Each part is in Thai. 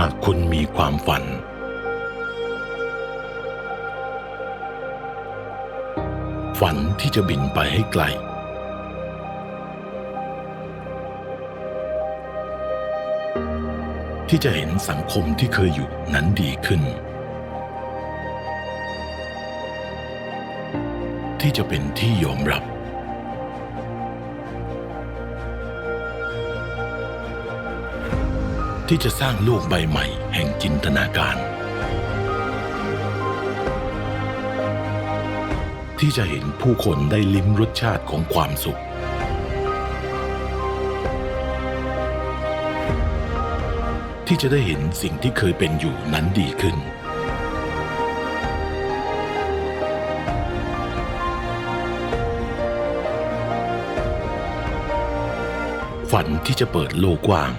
หากคุณมีความฝัน ฝันที่จะบินไปให้ไกล ที่จะเห็นสังคมที่เคยอยู่นั้นดีขึ้น ที่จะเป็นที่ยอมรับ ที่จะสร้างโลกใบใหม่แห่งจินตนาการ ที่จะเห็นผู้คนได้ลิ้มรสชาติของความสุข ที่จะได้เห็นสิ่งที่เคยเป็นอยู่นั้นดีขึ้นฝันที่จะเปิดโลกกว้าง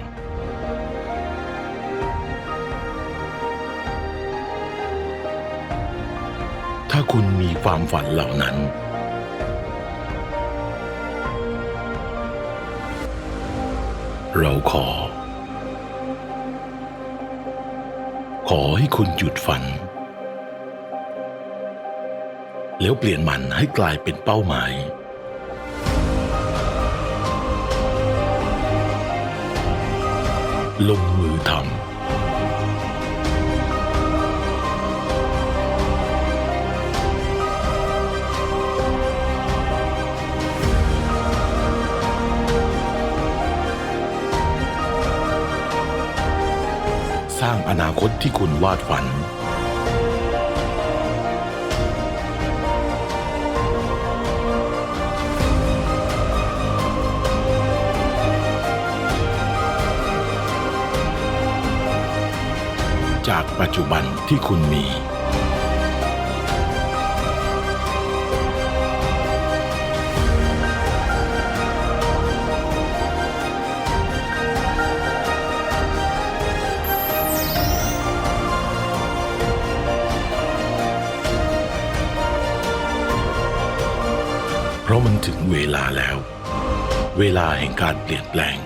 ถ้าคุณมีความฝันเหล่านั้น เราขอ ขอให้คุณหยุดฝัน แล้วเปลี่ยนมันให้กลายเป็นเป้าหมายลงมือทำ อนาคตที่คุณวาดฝัน จากปัจจุบันที่คุณมี มันถึงเวลาแล้ว เวลาแห่งการเปลี่ยนแปลง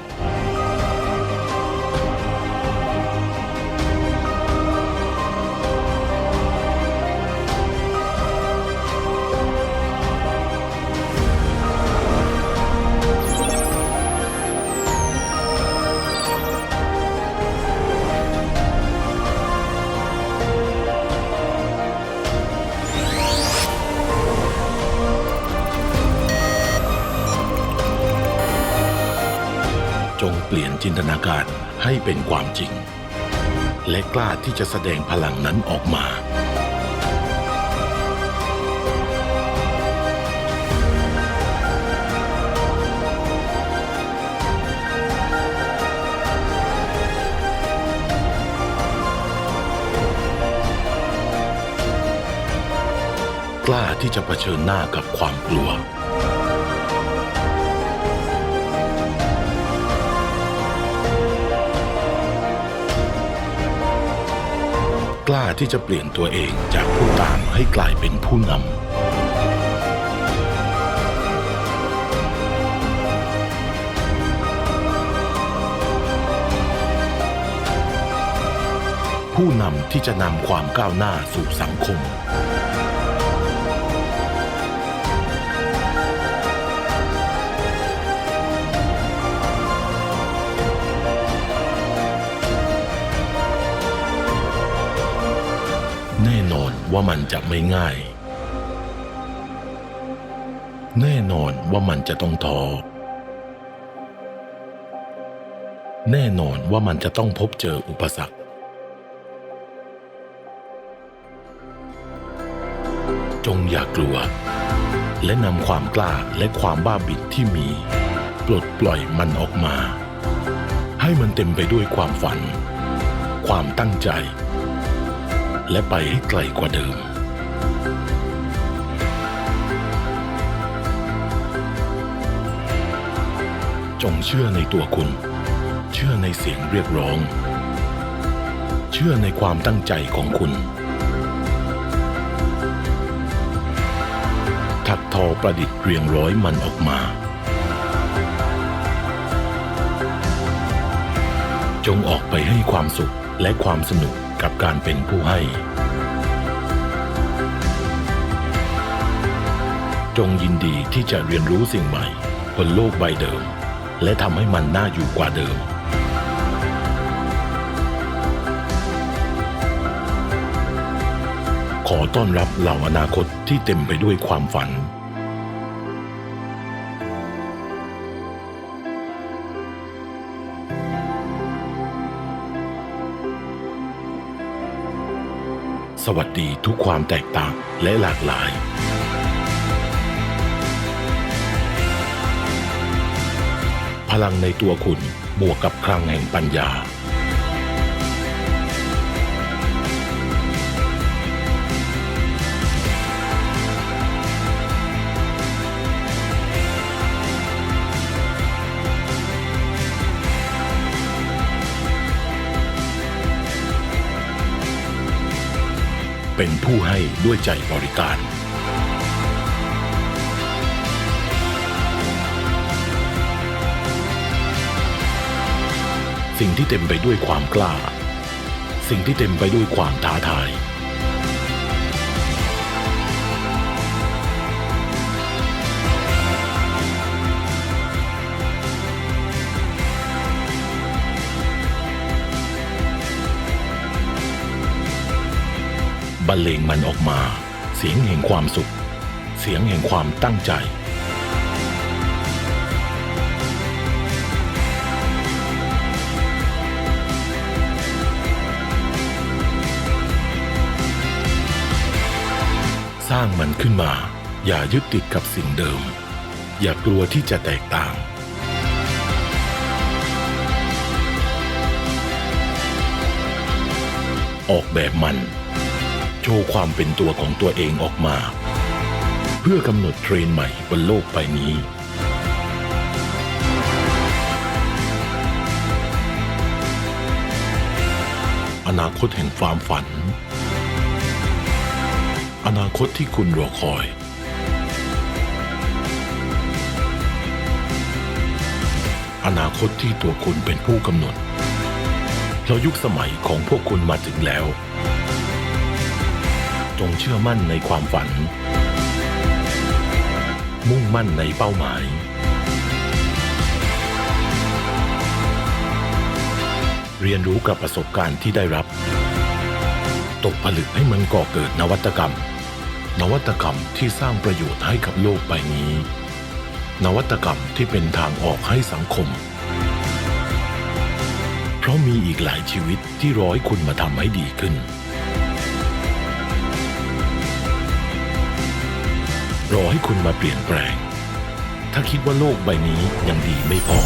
เปลี่ยนจินตนาการให้เป็นความจริง และกล้าที่จะแสดงพลังนั้นออกมา กล้าที่จะเผชิญหน้ากับความกลัว กล้าที่จะเปลี่ยนตัวเองจากผู้ตามให้กลายเป็นผู้นำ ผู้นำที่จะนำความก้าวหน้าสู่สังคม ว่ามันจะไม่ง่าย แน่นอนว่ามันจะต้องท้อแน่นอนว่ามันจะต้องพบเจออุปสรรค จงอย่ากลัว และนำความกล้าและความบ้าบินที่มีปลดปล่อยมันออกมา ให้มันเต็มไปด้วยความฝัน ความตั้งใจ และไปให้ไกลกว่าเดิม จงเชื่อในตัวคุณ เชื่อในเสียงเรียกร้อง เชื่อในความตั้งใจของคุณ ถักทอประดิษฐ์เรียงร้อยมันออกมา จงออกไปให้ความสุขและความสนุก กับการเป็นผู้ให้ จงยินดีที่จะเรียนรู้สิ่งใหม่บนโลกใบเดิม และทำให้มันน่าอยู่กว่าเดิม ขอต้อนรับเหล่าอนาคตที่เต็มไปด้วยความฝัน สวัสดีทุกความแตกต่างและหลากหลาย พลังในตัวคุณบวกกับคลังแห่งปัญญา เป็นผู้ให้ด้วยใจบริการ สิ่งที่เต็มไปด้วยความกล้า สิ่งที่เต็มไปด้วยความท้าทาย บรรเลงมันออกมา เสียงแห่งความสุข เสียงแห่งความตั้งใจ สร้างมันขึ้นมา อย่ายึดติดกับสิ่งเดิม อย่ากลัวที่จะแตกต่างออกแบบมัน ชว์ความเป็นตัวของตัวเองออกมา เพื่อกำหนดเทรนใหม่บนโลกใบนี้ อนาคตแห่งความฝัน อนาคตที่คุณรอคอยอนาคตที่ตัวคุณเป็นผู้กำหนดเพรายุคสมัยของพวกคุณมาถึงแล้ว จงเชื่อมั่นในความฝัน มุ่งมั่นในเป้าหมาย เรียนรู้กับประสบการณ์ที่ได้รับ ตกผลึกให้มันก่อเกิดนวัตกรรม นวัตกรรมที่สร้างประโยชน์ให้กับโลกใบนี้ นวัตกรรมที่เป็นทางออกให้สังคม เพราะมีอีกหลายชีวิตที่ร้อให้คุณมาทำให้ดีขึ้น รอให้คุณมาเปลี่ยนแปลง ถ้าคิดว่าโลกใบนี้ยังดีไม่พอ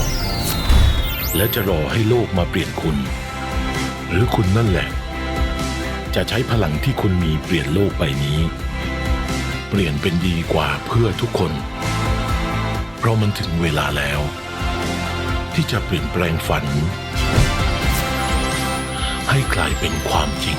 และจะรอให้โลกมาเปลี่ยนคุณ หรือคุณนั่นแหละ จะใช้พลังที่คุณมีเปลี่ยนโลกใบนี้ เปลี่ยนเป็นดีกว่าเพื่อทุกคน เพราะมันถึงเวลาแล้ว ที่จะเปลี่ยนแปลงฝัน ให้กลายเป็นความจริง